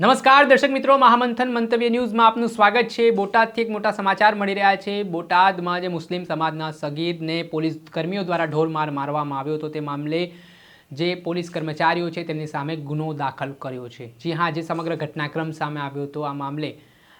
નમસ્કાર, દર્શક મિત્રો. મહામંથન મંતવ્ય ન્યૂઝમાં આપનું સ્વાગત છે. બોટાદથી એક મોટા સમાચાર મળી રહ્યા છે. બોટાદમાં જે મુસ્લિમ સમાજના સગીરને પોલીસ કર્મીઓ દ્વારા ઢોરમાર મારવામાં આવ્યો હતો, તે મામલે જે પોલીસ કર્મચારીઓ છે, તેમની સામે ગુનો દાખલ કર્યો છે. જી હા, જે સમગ્ર ઘટનાક્રમ સામે આવ્યો હતો. આ મામલે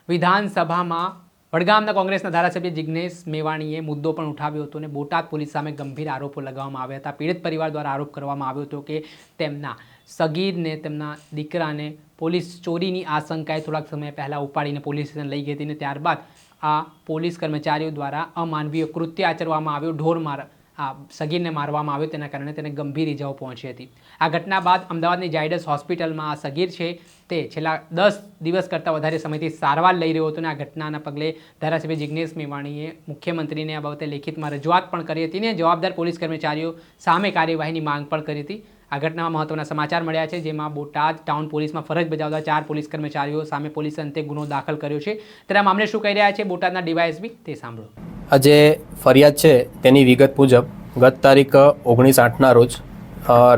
વિધાનસભામાં વડગામના કોંગ્રેસના ધારાસભ્ય જિજ્ઞેશ મેવાણીએ મુદ્દો પણ ઉઠાવ્યો હતો અને બોટાદ પોલીસ સામે ગંભીર આરોપો લગાવવામાં આવ્યા હતા. પીડિત પરિવાર દ્વારા આરોપ કરવામાં આવ્યો હતો કે તેમના સગીરને તેમના દીકરાને પોલીસ ચોરીની આશંકાએ થોડાક સમય પહેલાં ઉપાડીને પોલીસ સ્ટેશન લઈ ગઈ હતી અને ત્યારબાદ આ પોલીસ કર્મચારીઓ દ્વારા અમાનવીય કૃત્ય આચરવામાં આવ્યો, ઢોર માર, આ સગીરને મારવામાં આવ્યો, તેના કારણે તેને ગંભીર ઇજાઓ પહોંચી હતી. આ ઘટના બાદ અમદાવાદની જાયડસ હોસ્પિટલમાં આ સગીર છે તે છેલ્લા દસ દિવસ કરતાં વધારે સમયથી સારવાર લઈ રહ્યો હતો અને આ ઘટનાના પગલે ધારાસભ્ય જિજ્ઞેશ મેવાણીએ મુખ્યમંત્રીને આ બાબતે લેખિતમાં રજૂઆત પણ કરી હતી અને જવાબદાર પોલીસ કર્મચારીઓ સામે કાર્યવાહીની માંગ પણ કરી હતી. આ ઘટનામાં મહત્વના સમાચાર મળ્યા છે, જેમાં બોટાદ ટાઉન પોલીસમાં ફરજ બજાવતા ચાર પોલીસ કર્મચારીઓ સામે પોલીસે અંતે ગુનો દાખલ કર્યો છે. આ મામલે શું કહી રહ્યા છે બોટાદના ડીવાયએસપી તે સાંભળો. આ જે ફરિયાદ છે તેની વિગત મુજબ ગત તારીખ ઓગણીસ આઠના રોજ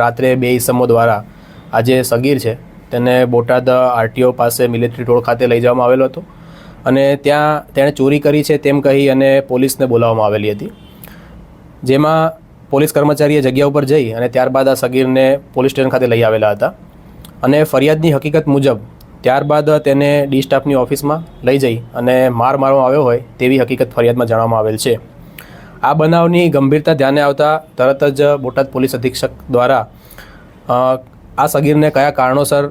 રાત્રે બે ઇસમો દ્વારા આ જે સગીર છે, તેને બોટાદ આરટીઓ પાસે મિલિટરી ટોળ ખાતે લઈ જવામાં આવેલો હતો અને ત્યાં તેણે ચોરી કરી છે તેમ કહી અને પોલીસને બોલાવવામાં આવેલી હતી. જેમાં પોલીસ કર્મચારીએ જગ્યા ઉપર જઈ અને ત્યારબાદ આ સગીરને પોલીસ સ્ટેશન ખાતે લઈ આવેલા હતા. અને ફરિયાદની હકીકત મુજબ, ત્યારબાદ તેને ડી સ્ટાફની ઓફિસમાં લઈ જઈ અને માર મારવામાં આવ્યો હોય તેવી હકીકત ફરિયાદમાં જણાવવામાં આવેલ છે. આ બનાવની ગંભીરતા ધ્યાને આવતા તરત જ બોટાદ પોલીસ અધિક્ષક દ્વારા આ સગીરને કયા કારણોસર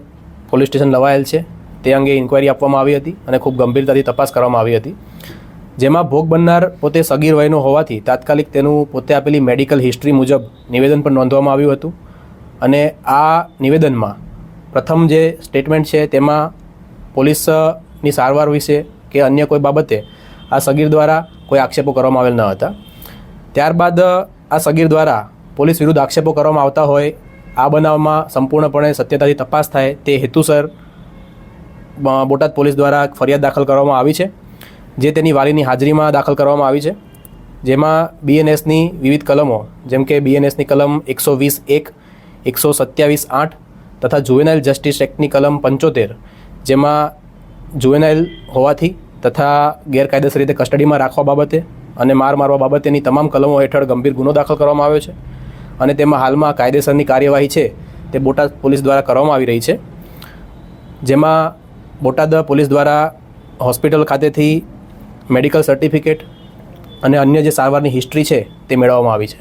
પોલીસ સ્ટેશન લવાયેલ છે તે અંગે ઇન્ક્વાયરી આપવામાં આવી હતી અને ખૂબ ગંભીરતાથી તપાસ કરવામાં આવી હતી. જેમાં ભોગ બનનાર પોતે સગીર વયનો હોવાથી તાત્કાલિક તેનું પોતે આપેલી મેડિકલ હિસ્ટ્રી મુજબ નિવેદન પણ નોંધવામાં આવ્યું હતું. અને આ નિવેદનમાં પ્રથમ જે સ્ટેટમેન્ટ છે તેમાં પોલીસની સારવાર વિશે કે અન્ય કોઈ બાબતે આ સગીર દ્વારા કોઈ આક્ષેપો કરવામાં આવેલ ન હતા. ત્યારબાદ આ સગીર દ્વારા પોલીસ વિરુદ્ધ આક્ષેપો કરવામાં આવતા હોય, આ બનાવમાં સંપૂર્ણપણે સત્યતાથી તપાસ થાય તે હેતુસર બોટાદ પોલીસ દ્વારા ફરિયાદ દાખલ કરવામાં આવી છે. જે તેની વાલીની હાજરીમાં દાખલ કરવામાં આવી છે, જેમાં બીએનએસની વિવિધ કલમો, જેમ કે બીએનએસની કલમ એકસો વીસ એક, એકસો સત્યાવીસ આઠ તથા જુવેનાઇલ જસ્ટિસ એક્ટની કલમ પંચોતેર, જેમાં જુવેનાઇલ હોવાથી તથા ગેરકાયદેસર રીતે કસ્ટડીમાં રાખવા બાબતે અને માર મારવા બાબતેની તમામ કલમો હેઠળ ગંભીર ગુનો દાખલ કરવામાં આવ્યો છે અને તેમાં હાલમાં કાયદેસરની કાર્યવાહી છે તે બોટાદ પોલીસ દ્વારા કરવામાં આવી રહી છે. જેમાં બોટાદ પોલીસ દ્વારા હોસ્પિટલ ખાતેથી મેડિકલ સર્ટિફિકેટ અને અન્ય જે સારવારની હિસ્ટ્રી છે તે મેળવવામાં આવી છે.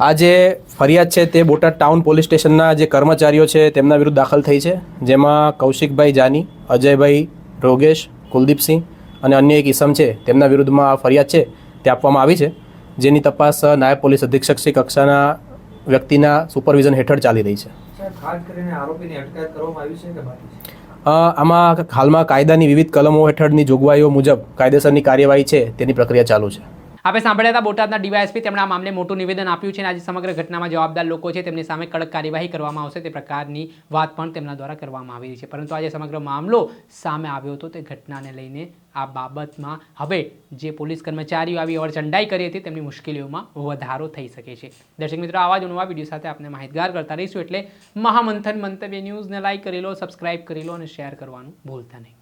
આ જે ફરિયાદ છે તે બોટાદ ટાઉન પોલીસ સ્ટેશનના જે કર્મચારીઓ છે તેમના વિરુદ્ધ દાખલ થઈ છે. જેમાં કૌશિકભાઈ જાની અજયભાઈ રોગેશ કુલદીપસિંહ અને અન્ય એક ઈસમ છે તેમના વિરુદ્ધમાં આ ફરિયાદ છે તે આપવામાં આવી છે. જેની તપાસ નાયબ પોલીસ અધિક્ષક શ્રી કક્ષાના વ્યક્તિના સુપરવિઝન હેઠળ ચાલી રહી છે. ખાસ કરીને આરોપીની અટકાયત કરવામાં આવી છે કે બાકી છે? આમાં હાલમાં કાયદાની વિવિધ કલમો હેઠળની જોગવાઈઓ મુજબ કાયદેસરની કાર્યવાહી છે, તેની પ્રક્રિયા ચાલુ છે. આપણે સાંભળ્યા હતા બોટાદના ડીવાયએસપી તેમણે આ મામલે મોટું નિવેદન આપ્યું છે અને આજે સમગ્ર ઘટનામાં જવાબદાર લોકો છે. તેમની સામે કડક કાર્યવાહી કરવામાં આવશે. તે પ્રકારની વાત પણ તેમના દ્વારા કરવામાં આવી રહી છે. પરંતુ આજે સમગ્ર મામલો સામે આવ્યો હતો. તે ઘટનાને લઈને આ બાબતમાં હવે જે પોલીસ કર્મચારીઓ આવી અવરચંડાઈ કરી હતી તેમની મુશ્કેલીઓમાં વધારો થઈ શકે છે. દર્શક મિત્રો, આવા જ નવા વીડિયો સાથે આપણે માહિતગાર કરતા રહીશું. એટલે મહામંથન મંતવ્ય ન્યૂઝને લાઈક કરી લો, સબસ્ક્રાઇબ કરી લો અને શેર કરવાનું ભૂલતા નહીં.